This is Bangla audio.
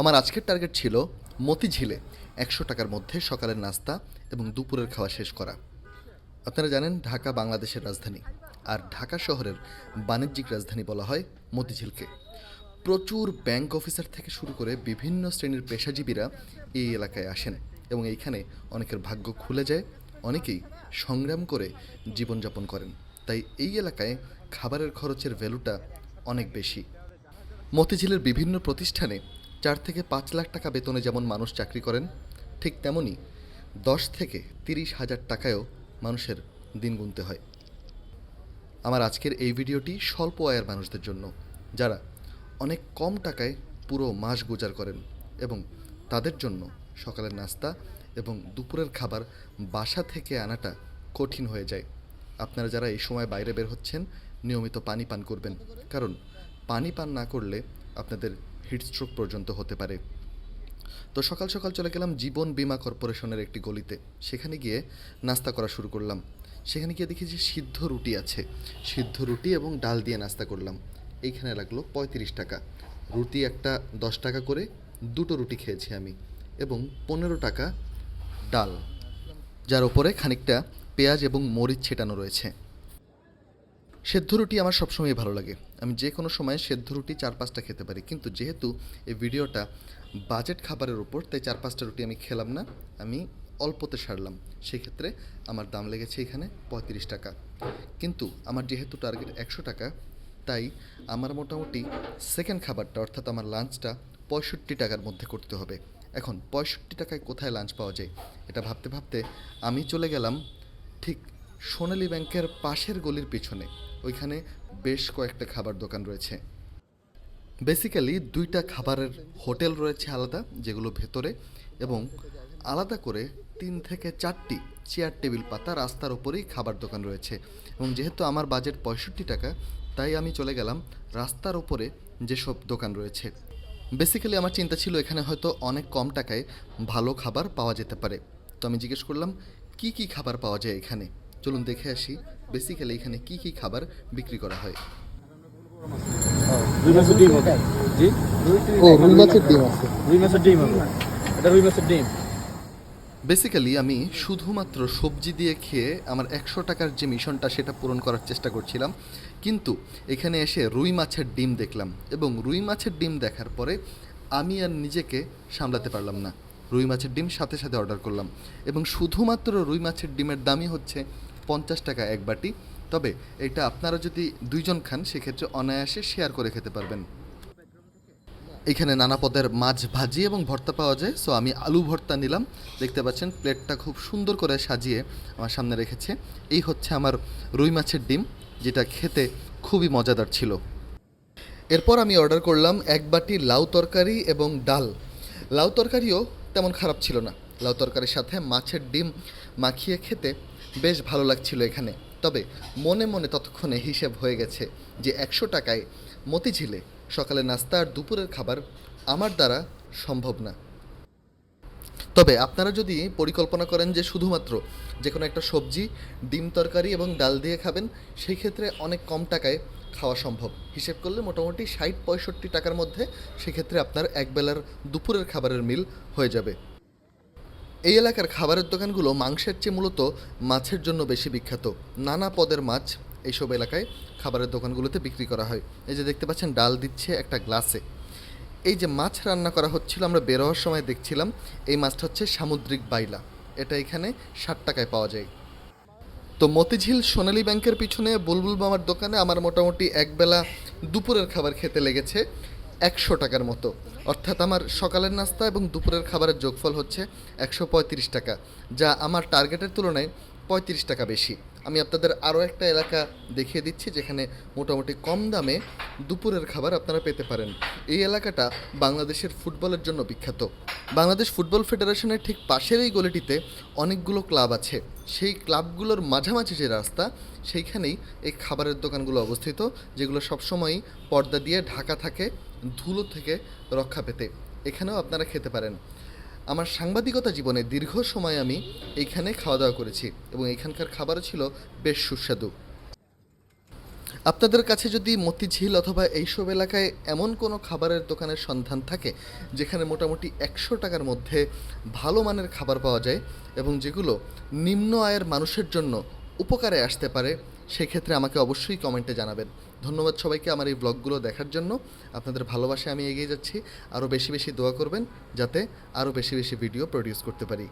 আমার আজকের টার্গেট ছিল মতিঝিলে একশো টাকার মধ্যে সকালের নাস্তা এবং দুপুরের খাওয়া শেষ করা। আপনারা জানেন ঢাকা বাংলাদেশের রাজধানী, আর ঢাকা শহরের বাণিজ্যিক রাজধানী বলা হয় মতিঝিলকে। প্রচুর ব্যাংক অফিসার থেকে শুরু করে বিভিন্ন শ্রেণির পেশাজীবীরা এই এলাকায় আসেন এবং এইখানে অনেকের ভাগ্য খুলে যায়, অনেকেই সংগ্রাম করে জীবনযাপন করেন। তাই এই এলাকায় খাবারের খরচের ভ্যালুটা অনেক বেশি। মতিঝিলের বিভিন্ন প্রতিষ্ঠানে চার থেকে পাঁচ লাখ টাকা বেতনে যেমন মানুষ চাকরি করেন, ঠিক তেমনই দশ থেকে তিরিশ হাজার টাকায়ও মানুষের দিন গুনতে হয়। আমার আজকের এই ভিডিওটি স্বল্প আয়ের মানুষদের জন্য, যারা অনেক কম টাকায় পুরো মাস গুজার করেন এবং তাদের জন্য সকালের নাস্তা এবং দুপুরের খাবার বাসা থেকে আনাটা কঠিন হয়ে যায়। আপনারা যারা এই সময় বাইরে বের হচ্ছেন, নিয়মিত পানি পান করবেন। কারণ পানি পান না করলে আপনাদের হিটস্ট্রোক পর্যন্ত হতে পারে। তো সকাল সকাল চলে গেলাম জীবন বীমা কর্পোরেশনের একটি গলিতে। সেখানে গিয়ে নাস্তা করা শুরু করলাম। সেখানে গিয়ে দেখি যে সিদ্ধ রুটি আছে। সিদ্ধ রুটি এবং ডাল দিয়ে নাস্তা করলাম। এইখানে লাগল পঁয়ত্রিশ টাকা। রুটি একটা দশ টাকা করে, দুটো রুটি খেয়েছি আমি এবং পনেরো টাকা ডাল, যার ওপরে খানিকটা পেঁয়াজ এবং মরিচ ছেটানো রয়েছে। সেদ্ধ রুটি আমার সবসময় ভালো লাগে। আমি যে কোনো সময় সেদ্ধ রুটি চার পাঁচটা খেতে পারি। কিন্তু যেহেতু এই ভিডিওটা বাজেট খাবারের উপর, তাই চার পাঁচটা রুটি আমি খেলাম না, আমি অল্পতে সারলাম। সেক্ষেত্রে আমার দাম লেগেছে এখানে পঁয়ত্রিশ টাকা। কিন্তু আমার যেহেতু টার্গেট একশো টাকা, তাই আমার মোটামুটি সেকেন্ড খাবারটা, অর্থাৎ আমার লাঞ্চটা পঁয়ষট্টি টাকার মধ্যে করতে হবে। এখন পঁয়ষট্টি টাকায় কোথায় লাঞ্চ পাওয়া যায়? এটা ভাবতে ভাবতে আমি চলে গেলাম ঠিক সোনালী ব্যাংকের পাশের গলির পিছনে। ওইখানে বেশ কয়েকটা খাবার দোকান রয়েছে। বেসিক্যালি দুইটা খাবারের হোটেল রয়েছে আলাদা, যেগুলো ভেতরে, এবং আলাদা করে তিন থেকে চারটি চেয়ার, টেবিল, পাতা রাস্তার ওপরেই খাবার দোকান রয়েছে। এবং যেহেতু আমার বাজেট পঁয়ষট্টি টাকা, তাই আমি চলে গেলাম রাস্তার ওপরে যেসব দোকান রয়েছে। বেসিক্যালি আমার চিন্তা ছিল এখানে হয়তো অনেক কম টাকায় ভালো খাবার পাওয়া যেতে পারে। তো আমি জিজ্ঞেস করলাম, কি কি খাবার পাওয়া যায় এখানে? চলুন দেখে আসি বেসিক্যালি এখানে কি কি খাবার বিক্রি করা হয়। ডিম হবে জি? ও রুই মাছের ডিম আছে। রুই মাছের ডিম হবে। এটা রুই মাছের ডিম। বেসিক্যালি আমি শুধুমাত্র সবজি দিয়ে খেয়ে আমার একশো টাকার যে মিশনটা সেটা পূরণ করার চেষ্টা করছিলাম কিন্তু এখানে এসে রুই মাছের ডিম দেখলাম এবং রুই মাছের ডিম দেখার পরে আমি আর নিজেকে সামলাতে পারলাম না। রুই মাছের ডিম সাথে সাথে অর্ডার করলাম এবং শুধুমাত্র রুই মাছের ডিমের দামই হচ্ছে পঞ্চাশ টাকা এক বাটি। তবে এটা আপনারা যদি দুইজন খান, সেক্ষেত্রে অনায়াসে শেয়ার করে খেতে পারবেন। এখানে নানা পদের মাছ ভাজি এবং ভর্তা পাওয়া যায়। সো আমি আলু ভর্তা নিলাম। দেখতে পাচ্ছেন প্লেটটা খুব সুন্দর করে সাজিয়ে আমার সামনে রেখেছে। এই হচ্ছে আমার রুই মাছের ডিম, যেটা খেতে খুবই মজাদার ছিল। এরপর আমি অর্ডার করলাম এক বাটি লাউ তরকারি এবং ডাল। লাউ তরকারিও তেমন খারাপ ছিল না। লাউ তরকারির সাথে মাছের ডিম মাখিয়ে খেতে বেশ ভালো লাগছিল এখানে। তবে মনে মনে ততক্ষণে হিসেব হয়ে গেছে যে একশো টাকায় মতিঝিলে সকালে নাস্তা আর দুপুরের খাবার আমার দ্বারা সম্ভব না। তবে আপনারা যদি পরিকল্পনা করেন যে শুধুমাত্র যে কোনো একটা সবজি, ডিম তরকারি এবং ডাল দিয়ে খাবেন, সেই ক্ষেত্রে অনেক কম টাকায় খাওয়া সম্ভব। হিসেব করলে মোটামুটি ষাট পঁয়ষট্টি টাকার মধ্যে সেক্ষেত্রে আপনার একবেলার দুপুরের খাবারের মিল হয়ে যাবে। এই এলাকার খাবারের দোকানগুলো মাংসের চেয়ে মূলত মাছের জন্য বেশি বিখ্যাত। নানা পদের মাছ এইসব এলাকায় খাবারের দোকানগুলোতে বিক্রি করা হয়। এই যে দেখতে পাচ্ছেন, ডাল দিচ্ছে একটা গ্লাসে। এই যে মাছ রান্না করা হচ্ছিল, আমরা বের হওয়ার সময় দেখছিলাম, এই মাছটা হচ্ছে সামুদ্রিক বাইলা। এটা এখানে ষাট টাকায় পাওয়া যায়। তো মতিঝিল সোনালী ব্যাংকের পিছনে বুলবুল মামার দোকানে আমার মোটামুটি একবেলা দুপুরের খাবার খেতে লেগেছে। একশো টাকার মতো। অর্থাৎ আমার সকালের নাস্তা এবং দুপুরের খাবারের যোগফল হচ্ছে একশো পঁয়ত্রিশ টাকা, যা আমার টার্গেটের তুলনায় পঁয়ত্রিশ টাকা বেশি। আমি আপনাদের আরও একটা এলাকা দেখিয়ে দিচ্ছি, যেখানে মোটামুটি কম দামে দুপুরের খাবার আপনারা পেতে পারেন। এই এলাকাটা বাংলাদেশের ফুটবলের জন্য বিখ্যাত। বাংলাদেশ ফুটবল ফেডারেশনের ঠিক পাশের এই গলিটিতে অনেকগুলো ক্লাব আছে। সেই ক্লাবগুলোর মাঝামাঝি যে রাস্তা, সেইখানেই এই খাবারের দোকানগুলো অবস্থিত, যেগুলো সবসময়ই পর্দা দিয়ে ঢাকা থাকে, ধুলো থেকে রক্ষা পেতে। এখানেও আপনারা খেতে পারেন। আমার সাংবাদিকতা জীবনে দীর্ঘ সময় আমি এইখানে খাওয়া দাওয়া করেছি এবং এখানকার খাবারও ছিল বেশ সুস্বাদু। আপনাদের কাছে যদি মতিঝিল অথবা এইসব এলাকায় এমন কোনো খাবারের দোকানের সন্ধান থাকে, যেখানে মোটামুটি একশো টাকার মধ্যে ভালো মানের খাবার পাওয়া যায় এবং যেগুলো নিম্ন আয়ের মানুষের জন্য উপকারে আসতে পারে, সেক্ষেত্রে আমাকে অবশ্যই কমেন্টে জানাবেন। ধন্যবাদ সবাইকে আমার এই ব্লগগুলো দেখার জন্য। আপনাদের ভালোবাসায় আমি এগিয়ে যাচ্ছি। আরও বেশি বেশি দোয়া করবেন, যাতে আরও বেশি বেশি ভিডিও প্রডিউস করতে পারি।